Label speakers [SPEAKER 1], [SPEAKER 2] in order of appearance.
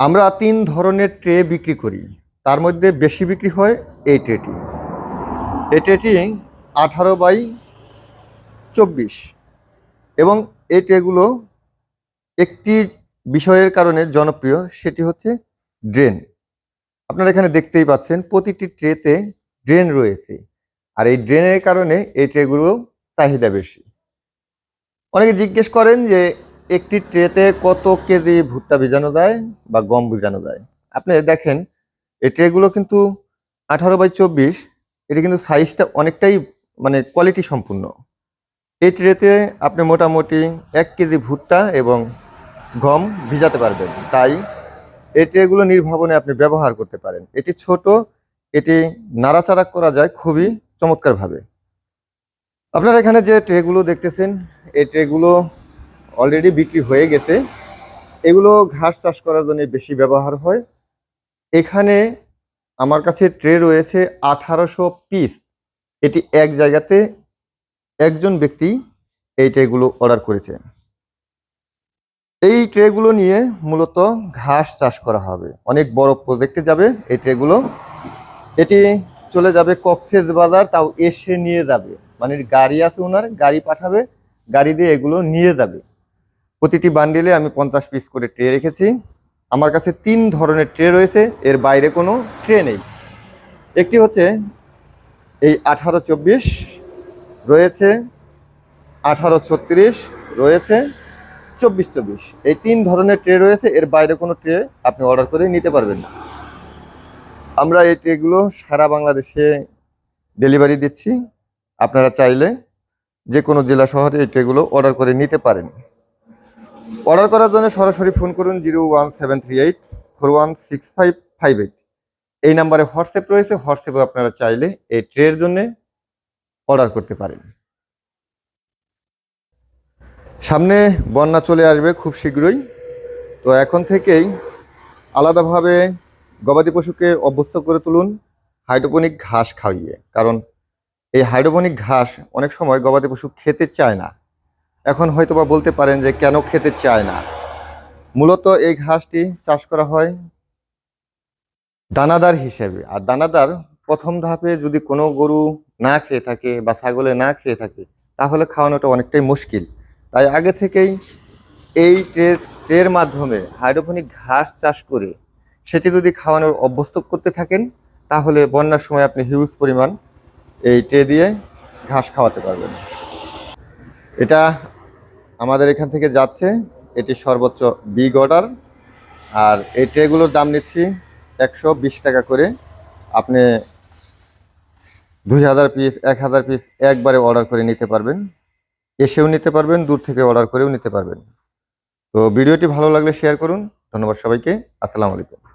[SPEAKER 1] আমরা তিন ধরনের ট্রে বিক্রি করি। তার মধ্যে বেশি বিক্রি হয় এই ট্রেটি। এই ট্রেটি আঠারো বাই চব্বিশ। এবং এই ট্রেগুলো একটি বিষয়ের কারণে জনপ্রিয়, সেটি হচ্ছে ড্রেন। আপনারা এখানে দেখতেই পাচ্ছেন, প্রতিটি ট্রেতে ড্রেন রয়েছে। আর এই ড্রেনের কারণে এই ট্রেগুলো চাহিদা বেশি। অনেকে জিজ্ঞেস করেন যে একটি ট্রেতে কত কেজি ভুট্টা ভিজানো যায় বা গম ভিজানো যায়? আপনি দেখেন, এই ট্রেগুলো কিন্তু আঠারো বাই চব্বিশ, এটি কিন্তু সাইজটা অনেকটাই মানে কোয়ালিটি সম্পূর্ণ। এই ট্রেতে আপনি মোটামুটি এক কেজি ভুট্টা এবং গম ভিজাতে পারবেন। তাই এই ট্রেগুলো নির্ভাবনে আপনি ব্যবহার করতে পারেন। এটি ছোট, এটি নাড়াচাড়া করা যায় খুবই চমৎকারভাবে। আপনারা এখানে যে ট্রেগুলো দেখতেছেন, এই ট্রেগুলো অলরেডি বিক্রি হয়ে গেছে। এগুলো ঘাস চাষ করার জন্য বেশি ব্যবহার হয়। এখানে আমার কাছে ট্রে রয়েছে আঠারোশো পিস এটি এক জায়গাতে একজন ব্যক্তি এই ট্রেগুলো অর্ডার করেছে। এই ট্রেগুলো নিয়ে মূলত ঘাস চাষ করা হবে। অনেক বড় প্রজেক্টে যাবে এই ট্রেগুলো এটি চলে যাবে কক্সেস বাজার, তাও এসে নিয়ে যাবে। মানে গাড়ি আছে ওনার, গাড়ি পাঠাবে, গাড়ি দিয়ে এগুলো নিয়ে যাবে। প্রতিটি বান্ডিলে আমি পঞ্চাশ পিস করে ট্রে রেখেছি। আমার কাছে তিন ধরনের ট্রে রয়েছে, এর বাইরে কোনো ট্রে নেই। একটি হচ্ছে এই আঠারো চব্বিশ, রয়েছে আঠারো ছত্রিশ, রয়েছে চব্বিশ চব্বিশ। এই তিন ধরনের ট্রে রয়েছে, এর বাইরে কোনো ট্রে আপনি অর্ডার করে নিতে পারবেন না। আমরা এই ট্রেগুলো সারা বাংলাদেশে ডেলিভারি দিচ্ছি। আপনারা চাইলে যে কোনো জেলা শহরে এই ট্রেগুলো অর্ডার করে নিতে পারেন। অর্ডার করার জন্য সরাসরি ফোন করুন zero one seven three eight four one six five five eight এই নাম্বারে হোয়াটসঅ্যাপ রয়েছে হোয়াটসঅ্যাপে আপনারা চাইলে এই ট্রের জন্য অর্ডার করতে পারেন। সামনে বন্যা চলে আসবে খুব শীঘ্রই। তো এখন থেকেই আলাদাভাবে গবাদি পশুকে অভ্যস্ত করে তুলুন, হাইড্রোপনিক ঘাস খাইয়ে। কারণ এই হাইড্রোপনিক ঘাস অনেক সময় গবাদি পশু খেতে চায় না। এখন হয়তো বা বলতে পারেন যে কেন খেতে চায় না। মূলত এই ঘাসটি চাষ করা হয় দানাদার হিসেবে। আর দানাদার প্রথম ধাপে যদি কোনো গরু না খেয়ে থাকে বা ছাগলে না খেয়ে থাকে, তাহলে খাওয়ানোটা অনেকটাই মুশকিল। তাই আগে থেকেই এই ট্রে, ট্রের মাধ্যমে হাইড্রোপনিক ঘাস চাষ করে সেটি যদি খাওয়ানোর অভ্যস্ত করতে থাকেন, তাহলে বন্যার সময় আপনি হিউজ পরিমাণ এই ট্রে দিয়ে ঘাস খাওয়াতে পারবেন। এটা আমাদের এখান থেকে যাচ্ছে, এটি সর্বোচ্চ বিগ অর্ডার। আর এই ট্রেগুলোর দাম নিচ্ছি একশো বিশ টাকা করে। আপনি দুই হাজার পিস, এক হাজার পিস একবারে অর্ডার করে নিতে পারবেন। এসেও নিতে পারবেন, দূর থেকে অর্ডার করেও নিতে পারবেন। তো ভিডিওটি ভালো লাগলে শেয়ার করুন। ধন্যবাদ সবাইকে। আসসালামু আলাইকুম।